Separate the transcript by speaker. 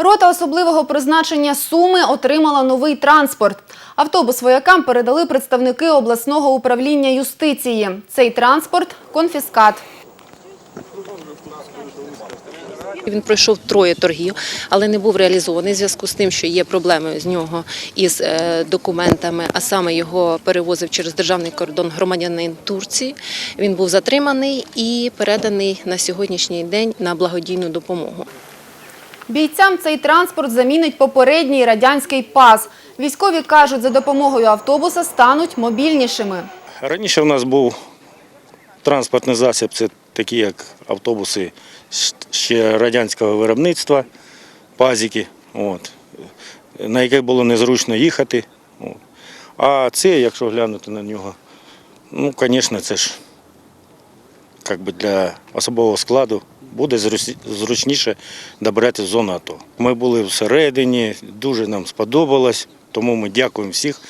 Speaker 1: Рота особливого призначення Суми отримала новий транспорт. Автобус воякам передали представники обласного управління юстиції. Цей транспорт конфіскат.
Speaker 2: Він пройшов троє торгів, але не був реалізований в зв'язку з тим, що є проблеми з нього із е, документами, а саме його перевозив через державний кордон громадянин Турції. Він був затриманий і переданий на сьогоднішній день на благодійну допомогу.
Speaker 1: Бійцям цей транспорт замінить попередній радянський пас. Військові кажуть, за допомогою автобуса стануть мобільнішими.
Speaker 3: Раніше в нас був транспортний засіб, це такі як автобуси ще радянського виробництва, пазики, от, на яких було незручно їхати. От. А це, якщо глянути на нього, ну, звісно, це ж як для особового складу буде зручніше добиратися в зону АТО. Ми були всередині, дуже нам сподобалось, тому ми дякуємо всіх,